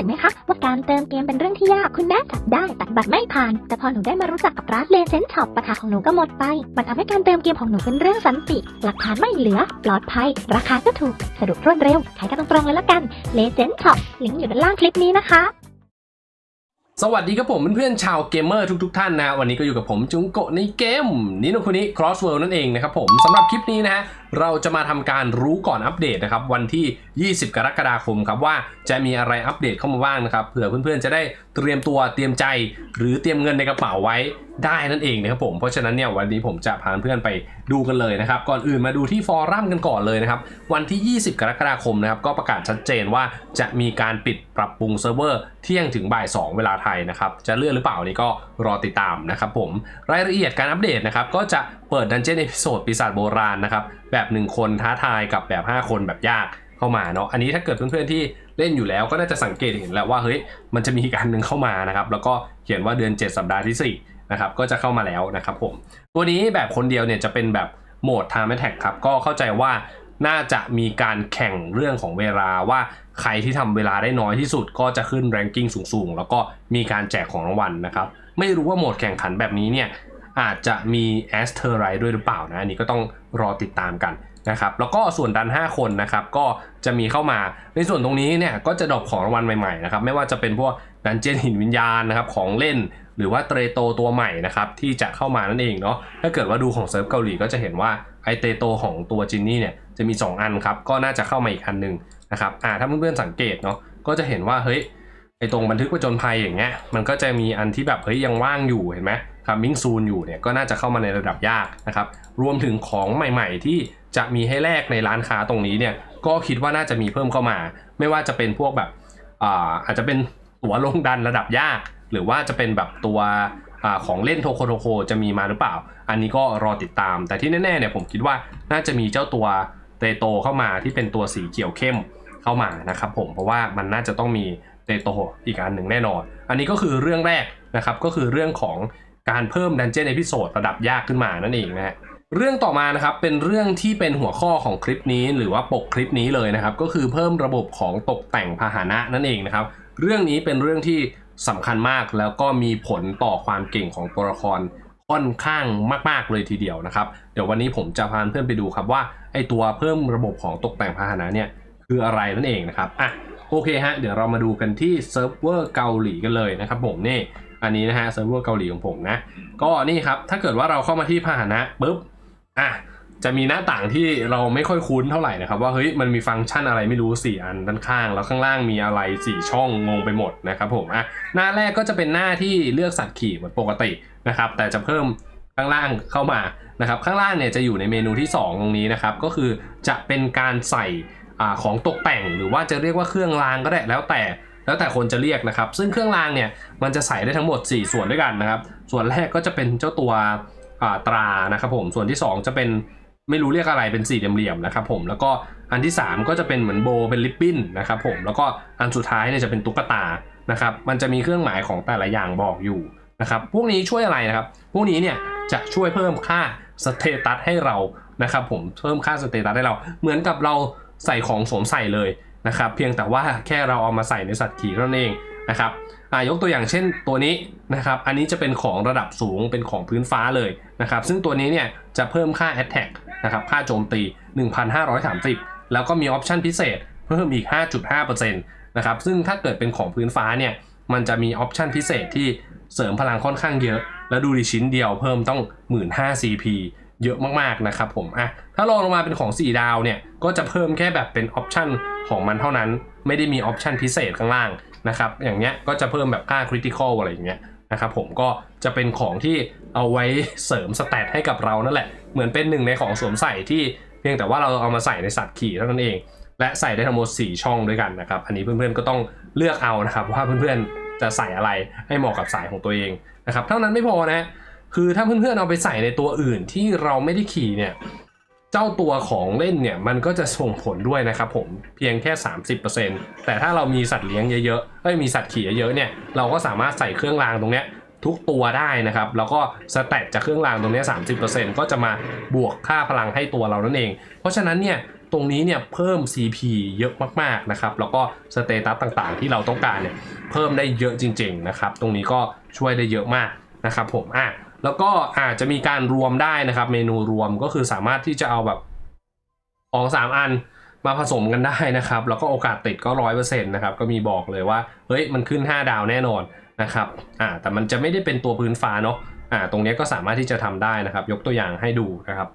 สึกไหมคะว่าการเติมเกมเป็นเรื่องที่ยากคุณแม่จับได้แต่บัตรไม่ผ่าน แต่พอหนูได้มารู้จักกับร้านเลเซนช็อปปัญหาของหนูก็หมดไป มันทำให้การเติมเกมของหนูเป็นเรื่องสันติ หลักฐานไม่เหลือ ปลอดภัย ราคาก็ถูกสะดวกรวดเร็วใช้กันตรงๆเลยละกันเลเซนช็อปลิงก์อยู่ด้านล่างคลิปนี้นะคะสวัสดีครับผมเพื่อนๆชาวเกมเมอร์ทุกๆท่านนะวันนี้ก็อยู่กับผมจุงโกะในเกมนิโนคุนิ Crossworld นั่นเองนะครับผมสำหรับคลิปนี้นะฮะ เราจะมาทำการรู้ก่อนอัปเดตนะครับวันที่ 20 กรกฎาคมครับว่าจะมีอะไรอัปเดตเข้ามาบ้างนะครับเผื่อเพื่อนๆจะได้เตรียมตัวเตรียมใจ หรือเตรียมเงินในกระเป๋าไว้ได้นั่นเองนะครับผมเพราะฉะนั้นเนี่ยวันนี้ผมจะพาเพื่อนไปดูกันเลยนะครับก่อนอื่นมาดูที่ฟอรัมกันก่อนเลยนะครับวันที่ 20 กรกฎาคมนะครับก็ประกาศชัดเจนว่าจะมีการปิดปรับปรุงเซิร์ฟเวอร์เที่ยงถึงบ่าย 2 เวลาไทยนะครับจะเลื่อนหรือเปล่านี่ก็รอติดตามนะครับผมรายละเอียดการอัปเดตนะครับก็จะเปิดดันเจี้ยนเอพิโซดปีศาจโบราณนะครับ แบบ1คนท้าทายกับแบบ 5 คนแบบยากเข้ามาเนาะอันนี้ถ้าเกิดเพื่อนๆที่เล่นอยู่แล้วก็น่าจะสังเกตเห็นแล้วว่าเฮ้ยมันจะมีการหนึ่งเข้ามานะครับแล้วก็เขียนว่าเดือน 7 สัปดาห์ที่4นะครับก็จะเข้ามาแล้วนะครับผมตัวนี้แบบคนเดียวเนี่ยจะเป็นแบบโหมด Time Attack ครับก็เข้าใจว่าน่าจะมีการแข่งเรื่องของเวลาว่าใครที่ทำเวลาได้น้อยที่สุดก็จะขึ้นแรงกิ้งสูงๆ แล้วก็มีการแจกของรางวัลนะครับ ไม่รู้ว่าโหมดแข่งขันแบบนี้เนี่ย อาจจะมีแอสเทอร์ไรด้วยหรือเปล่านะอันนี้ก็ต้องรอติดตามกันนะครับแล้วก็ส่วนดัน 5 คนนะครับก็จะมีเข้ามาในส่วนตรงนี้เนี่ยก็จะดรอปของรางวัลใหม่ๆนะครับไม่ว่าจะเป็นพวกดันเจียนหินวิญญาณนะครับของเล่น หรือว่าเตรโตตัวใหม่นะครับที่จะเข้ามานั่นเองเนาะถ้าเกิดว่าดูของเซิร์ฟเกาหลีก็จะเห็นว่าไอเตโตของตัวจินนี่เนี่ยจะมี 2 อันครับก็น่าจะเข้ามาอีกอันหนึ่งนะครับอ่าถ้าเพื่อนๆสังเกตเนาะก็จะเห็นว่าเฮ้ย ไอตรงบันทึกประจนภัยอย่างเงี้ยมันก็จะมีอันที่แบบเฮ้ยยังว่างอยู่เห็นไหมคัมมิ่งซูนอยู่เนี่ยก็น่าจะเข้ามาในระดับยากนะครับรวมถึงของใหม่ ๆ ที่จะมีให้แลกในร้านค้าตรงนี้เนี่ยก็คิดว่าน่าจะมีเพิ่มเข้ามา ไม่ว่าจะเป็นพวกแบบอ่าอาจจะเป็นตั๋วลงดันระดับยาก หรือว่าจะเป็นแบบตัวอของเล่นโทโคโทโคจะมีมาหรือเปล่า อันนี้ก็รอติดตาม แต่ที่แน่ๆเนี่ยผมคิดว่าน่าจะมีเจ้าตัวเตโตเข้ามาที่เป็นตัวสีเขียวเข้มเข้ามานะครับผมเพราะว่ามันน่าจะต้องมี เตโตอีกอันหนึ่งแน่นอน อันนี้ก็คือเรื่องแรกนะครับก็คือเรื่องของการเพิ่มดันเจี้ยนเอพิโซดระดับยากขึ้นมานั่นเองนะฮะเรื่องต่อมานะครับเป็นเรื่องที่เป็นหัวข้อของคลิปนี้ หรือว่าปกคลิปนี้เลยนะครับ ก็คือเพิ่มระบบของตกแต่งพาหนะนั่นเองนะครับ เรื่องนี้เป็นเรื่องที่สำคัญมากแล้วก็มีผลต่อความเก่งของตัวละครค่อนข้างมากๆเลยทีเดียวนะครับ เดี๋ยววันนี้ผมจะพาเพื่อนไปดูครับว่าไอตัวเพิ่มระบบของตกแต่งพาหนะเนี่ยคืออะไรนั่นเองนะครับอะ โอเคฮะ เดี๋ยวเรามาดูกันที่เซิร์ฟเวอร์เกาหลีกันเลยนะครับผมนี่ อันนี้นะฮะเซิร์ฟเวอร์เกาหลีของผมนะ ก็นี่ครับ ถ้าเกิดว่าเราเข้ามาที่พาหนะปุ๊บ อะ จะมีหน้าต่างที่เราไม่ค่อยคุ้นเท่าไหร่นะครับ ว่าเฮ้ย มันมีฟังก์ชันอะไรไม่รู้ 4 อันด้านข้าง แล้วข้างล่างมีอะไร 4 ช่องงงไปหมดนะครับผม อะ หน้าแรกก็จะเป็นหน้าที่เลือกสัตว์ขี่เหมือนปกตินะครับ แต่จะเพิ่มข้างล่างเข้ามานะครับ ข้างล่างเนี่ยจะอยู่ในเมนูที่ 2 ตรงนี้นะครับ ก็คือจะเป็นการใส่ อของตกแต่งหรือว่าจะเรียกว่าเครื่องรางก็ได้แล้วแต่แล้วแต่คนจะเรียกนะครับ ซึ่งเครื่องรางเนี่ยมันจะใส่ได้ทั้งหมด 4 ส่วนด้วยกันนะครับ ส่วนแรกก็จะเป็นเจ้าตัวตรานะครับผมส่วนที่ 2 จะเป็นไม่รู้เรียกอะไรเป็นสี่เหลี่ยมๆนะครับผมแล้วก็อันที่ 3 ก็จะเป็นเหมือนโบเป็นลิปบิ้นนะครับผมแล้วก็อันสุดท้ายเนี่ยจะเป็นตุ๊กตานะครับมันจะมีเครื่องหมายของแต่ละอย่างบอกอยู่นะครับพวกนี้ช่วยอะไรนะครับ พวกนี้เนี่ยจะช่วยเพิ่มค่าสเตตัสให้เรานะครับผมเพิ่มค่าสเตตัสให้เรา เหมือนกับเรา ใส่ของสวมใส่เลยนะครับเพียงแต่ว่าแค่เราเอามาใส่ในสัตว์ขี่เท่านั้นเองนะครับยกตัวอย่างเช่นตัวนี้นะครับอันนี้จะเป็นของระดับสูงเป็นของพื้นฟ้าเลยนะครับซึ่งตัวนี้เนี่ยจะเพิ่มค่า Attack นะครับค่าโจมตี 1,530 แล้วก็มีออปชันพิเศษเพิ่มอีก 5.5%นะครับซึ่งถ้าเกิดเป็นของพื้นฟ้าเนี่ยมันจะมีออปชันพิเศษที่เสริมพลังค่อนข้างเยอะ แล้วดูดิชิ้นเดียวเพิ่มต้อง 15,000 CP เยอะมากๆนะครับผมอะถ้าลองลงมาเป็นของ 4 ดาวเนี่ยก็จะเพิ่มแค่แบบเป็นออปชันของมันเท่านั้น ไม่ได้มีออปชันพิเศษข้างล่างนะครับอย่างเงี้ยก็จะเพิ่มแบบค่าคริติคอลอะไรอย่างเงี้ยนะครับผมก็จะเป็นของที่เอาไว้เสริมสเตตให้กับเรานั่นแหละ เหมือนเป็นหนึ่งในของสวมใส่ที่เพียงแต่ว่าเราเอามาใส่ในสัตว์ขี่เท่านั้นเอง และใส่ได้ทั้งหมด4ช่องด้วยกันนะครับอันนี้เพื่อนๆก็ต้องเลือกเอานะครับว่าเพื่อนๆจะใส่อะไรให้เหมาะกับสายของตัวเองนะครับเท่านั้นไม่พอนะ คือถ้าเพื่อนๆเอาไปใส่ในตัวอื่นที่เราไม่ได้ขี่เนี่ย เจ้าตัวของเล่นเนี่ยมันก็จะส่งผลด้วยนะครับผมเพียงแค่ 30%แต่ถ้าเรามีสัตว์เลี้ยงเยอะๆเอ้ยมีสัตว์ขี่เยอะๆเนี่ย เราก็สามารถใส่เครื่องรางตรงเนี้ยทุกตัวได้นะครับ แล้วก็สแตทจากเครื่องรางตรงนี้ 30%ก็จะมาบวกค่าพลังให้ตัวเรานั่นเอง เพราะฉะนั้นเนี่ยตรงนี้เนี่ยเพิ่ม CP เยอะมากๆนะครับ แล้วก็สเตตัสต่างๆ ที่เราต้องการเนี่ยเพิ่มได้เยอะจริง ๆ นะครับ ตรงนี้ก็ช่วยได้เยอะมากนะครับผมอะ แล้วก็อาจจะมีการรวมได้นะครับ เมนูรวมก็คือสามารถที่จะเอาแบบของสามอันมาผสมกันได้นะครับ แล้วก็โอกาสติดก็ร้อยเปอร์เซ็นต์นะครับ ก็มีบอกเลยว่า เฮ้ย มันขึ้น 5 ดาวแน่นอนนะครับ อ่า แต่มันจะไม่ได้เป็นตัวพื้นฟ้าเนาะ อ่า ตรงนี้ก็สามารถที่จะทำได้นะครับ ยกตัวอย่างให้ดูนะครับ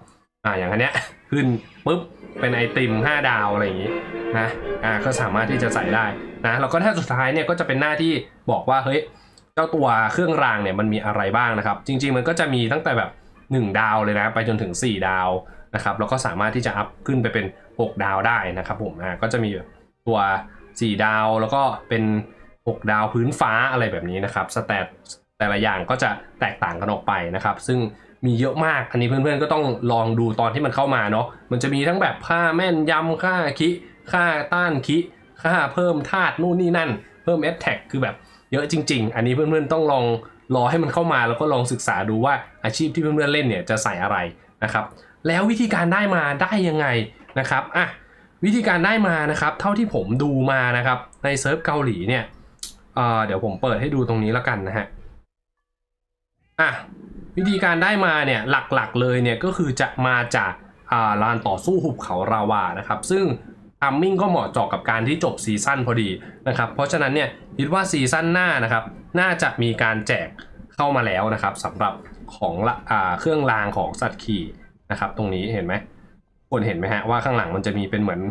อ่า อย่างอันเนี้ยขึ้นปุ๊บ เป็นไอติม 5 ดาวอะไรอย่างงี้นะ อ่า ก็สามารถที่จะใส่ได้นะ แล้วก็ถ้าสุดท้ายเนี่ยก็จะเป็นหน้าที่บอกว่า เฮ้ย เจ้าตัวเครื่องรางเนี่ยมันมีอะไรบ้างนะครับ จริง ๆ มันก็จะมีตั้งแต่แบบ 1 ดาวเลยนะไปจนถึง 4 ดาวนะครับแล้วก็สามารถที่จะอัพขึ้นไปเป็น 6 ดาวได้นะครับผมอ่าก็จะมีตัว 4 ดาวแล้วก็เป็น 6 ดาวพื้นฟ้าอะไรแบบนี้นะครับสแตทแต่ละอย่างก็จะแตกต่างกันออกไปนะครับ ซึ่งมีเยอะมาก อันนี้เพื่อนๆก็ต้องลองดูตอนที่มันเข้ามาเนาะ มันจะมีทั้งแบบค่าแม่นยำค่าคิ ค่าต้านคิ ค่าเพิ่มธาตุนู่นนี่นั่น เพิ่ม a อ t แทกคือแบบ เยอะจริง ๆ อันนี้เพื่อนๆต้องลองรอให้มันเข้ามาแล้วก็ลองศึกษาดูว่าอาชีพที่เพื่อนๆเล่นเนี่ยจะใส่อะไรนะครับแล้ววิธีการได้มาได้ยังไงนะครับอะวิธีการได้มานะครับ เท่าที่ผมดูมานะครับ ในเซิร์ฟเกาหลีเนี่ยเเดี๋ยวผมเปิดให้ดูตรงนี้แล้วกันนะฮะอะวิธีการได้มาเนี่ยหลักๆเลยเนี่ยก็คือจะมาจากลานต่อสู้หุบเขาราวานะครับ ซึ่ง ทัมมิ่งก็เหมาะเจาะกับการที่จบซีซั่นพอดีนะครับ เพราะฉะนั้นเนี่ยคิดว่าซีซั่นหน้านะครับ น่าจะมีการแจกเข้ามาแล้วนะครับสำหรับของละอ่าเครื่องรางของสัตว์ขี่นะครับ ตรงนี้เห็นไหมคนเห็นไหมฮะว่าข้างหลังมันจะมีเป็นเหมือน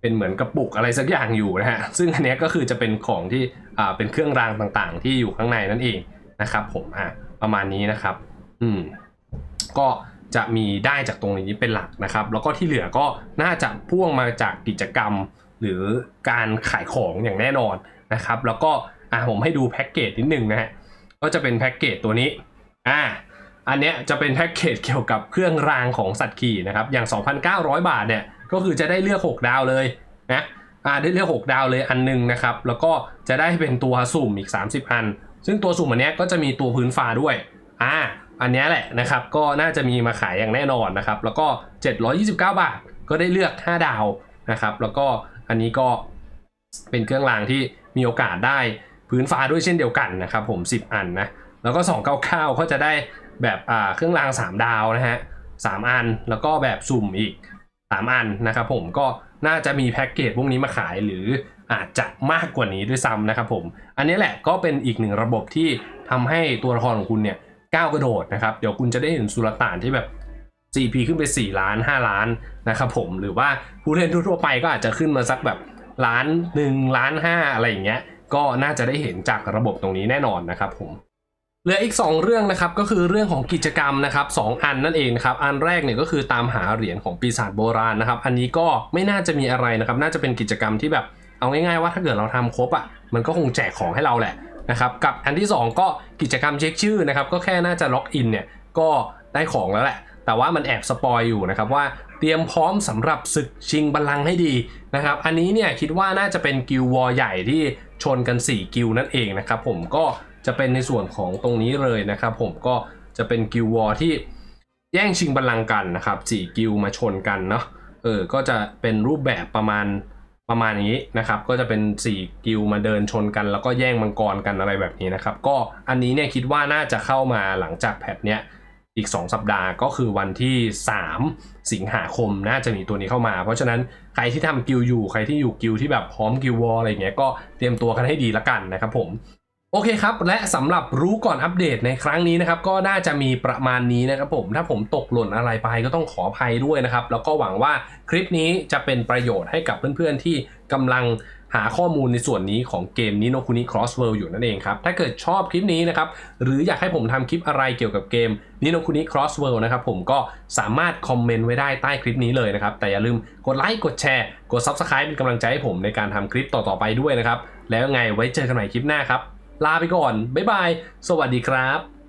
เป็นเหมือนกระปุกอะไรสักอย่างอยู่นะฮะซึ่งอันนี้ก็คือจะเป็นของที่อ่าเป็นเครื่องรางต่างๆ ที่อยู่ข้างในนั่นเองนะครับ ผมอะประมาณนี้นะครับ อืมก็ จะมีได้จากตรงนี้เป็นหลักนะครับ แล้วก็ที่เหลือก็น่าจะพ่วงมาจากกิจกรรม หรือการขายของอย่างแน่นอนนะครับ แล้วก็อะผมให้ดูแพ็กเกจนิดนึงนะฮะก็จะเป็นแพ็กเกจตัวนี้อ่าอันเนี้ยจะเป็นแพ็กเกจเกี่ยวกับเครื่องรางของสัตว์ขี่นะครับอย่าง 2,900 บาทเนี่ยก็คือจะได้เลือก 6 ดาวเลยนะอ่าได้เลือก 6 ดาวเลยอันหนึงนะครับ แล้วก็จะได้เป็นตัวสุ่มอีก 30 อัน ซึ่งตัวสุ่มอันเนี้ยก็จะมีตัวพื้นฟ้าด้วยอ่า อันนี้แหละนะครับก็น่าจะมีมาขายอย่างแน่นอนนะครับ แล้วก็ 729 บาทก็ได้เลือก 5 ดาวนะครับ แล้วก็อันนี้ก็เป็นเครื่องรางที่มีโอกาสได้พื้นฟ้าด้วยเช่นเดียวกันนะครับ ผม 10 อันนะแล้วก็ 299ก็จะได้แบบอ่าเครื่องราง 3 ดาวนะฮะ3อันแล้วก็แบบสุ่มอีก 3 อันนะครับผมก็น่าจะมีแพ็กเกจพวกนี้มาขายหรืออาจจะมากกว่านี้ด้วยซ้ำนะครับผม อันนี้แหละก็เป็นอีกหนึ่งระบบที่ทำให้ตัวละครของคุณเนี่ย ก้าวกระโดดนะครับ เดี๋ยวคุณจะได้เห็นสุลต่านที่แบบ CP ขึ้นไป 4 ล้าน 5 ล้านนะครับผมหรือว่าผู้เล่นทั่วๆไปก็อาจจะขึ้นมาสักแบบล้าน1ล้าน5อะไรอย่างเงี้ยก็น่าจะได้เห็นจากระบบตรงนี้แน่นอนนะครับผมเหลืออีก 2 เรื่องนะครับก็คือเรื่องของกิจกรรมนะครับสองอันนั่นเองนะครับอันแรกเนี่ยก็คือตามหาเหรียญของปีศาจโบราณนะครับ อันนี้ก็ไม่น่าจะมีอะไรนะครับ น่าจะเป็นกิจกรรมที่แบบเอาง่ายๆว่าถ้าเกิดเราทำครบอะมันก็คงแจกของให้เราแหละ นะครับกับอันที่ 2 ก็กิจกรรมเช็คชื่อนะครับก็แค่น่าจะล็อกอินเนี่ยก็ได้ของแล้วแหละ แต่ว่ามันแอบสปอยอยู่นะครับว่าเตรียมพร้อมสำหรับศึกชิงบัลลังก์ให้ดีนะครับ อันนี้เนี่ยคิดว่าน่าจะเป็นกิลวอร์ใหญ่ที่ชนกัน 4 กิลนั่นเองนะครับผมก็จะเป็นในส่วนของตรงนี้เลยนะครับผมก็จะเป็นกิลวอร์ที่แย่งชิงบัลลังก์กันนะครับ4กิลมาชนกันเนาะเออก็จะเป็นรูปแบบประมาณ ประมาณนี้นะครับ ก็จะเป็น 4 กิลมาเดินชนกัน แล้วก็แย่งมังกรกันอะไรแบบนี้นะครับ ก็อันนี้เนี่ยคิดว่าน่าจะเข้ามาหลังจากแพทเนี้ยอีก 2 สัปดาห์ก็คือวันที่ 3 สิงหาคมน่าจะมีตัวนี้เข้ามา เพราะฉะนั้นใครที่ทำกิลอยู่ ใครที่อยู่กิลที่แบบพร้อมกิลวอลอะไรเงี้ยก็เตรียมตัวกันให้ดีละกันนะครับผม โอเคครับ และสำหรับรู้ก่อนอัปเดตในครั้งนี้นะครับ ก็น่าจะมีประมาณนี้นะครับผมถ้าผมตกหล่นอะไรไปก็ต้องขออภัยด้วยนะครับ แล้วก็หวังว่าคลิปนี้จะเป็นประโยชน์ให้กับเพื่อนๆที่กำลังหาข้อมูลในส่วนนี้ของเกมนิโนคุนิ Cross World อยู่นั่นเองครับ ถ้าเกิดชอบคลิปนี้นะครับ หรืออยากให้ผมทำคลิปอะไรเกี่ยวกับเกมนิโนคุนิ Cross World นะครับผมก็สามารถคอมเมนต์ไว้ได้ใต้คลิปนี้เลยนะครับ แต่อย่าลืมกดไลค์ กดแชร์ กด Subscribe เป็นกำลังใจให้ผมในการทำคลิปต่อๆไปด้วยนะครับ แล้วไงไว้เจอกันใหม่คลิปหน้าครับ ลาไปก่อน บ๊ายบาย สวัสดีครับ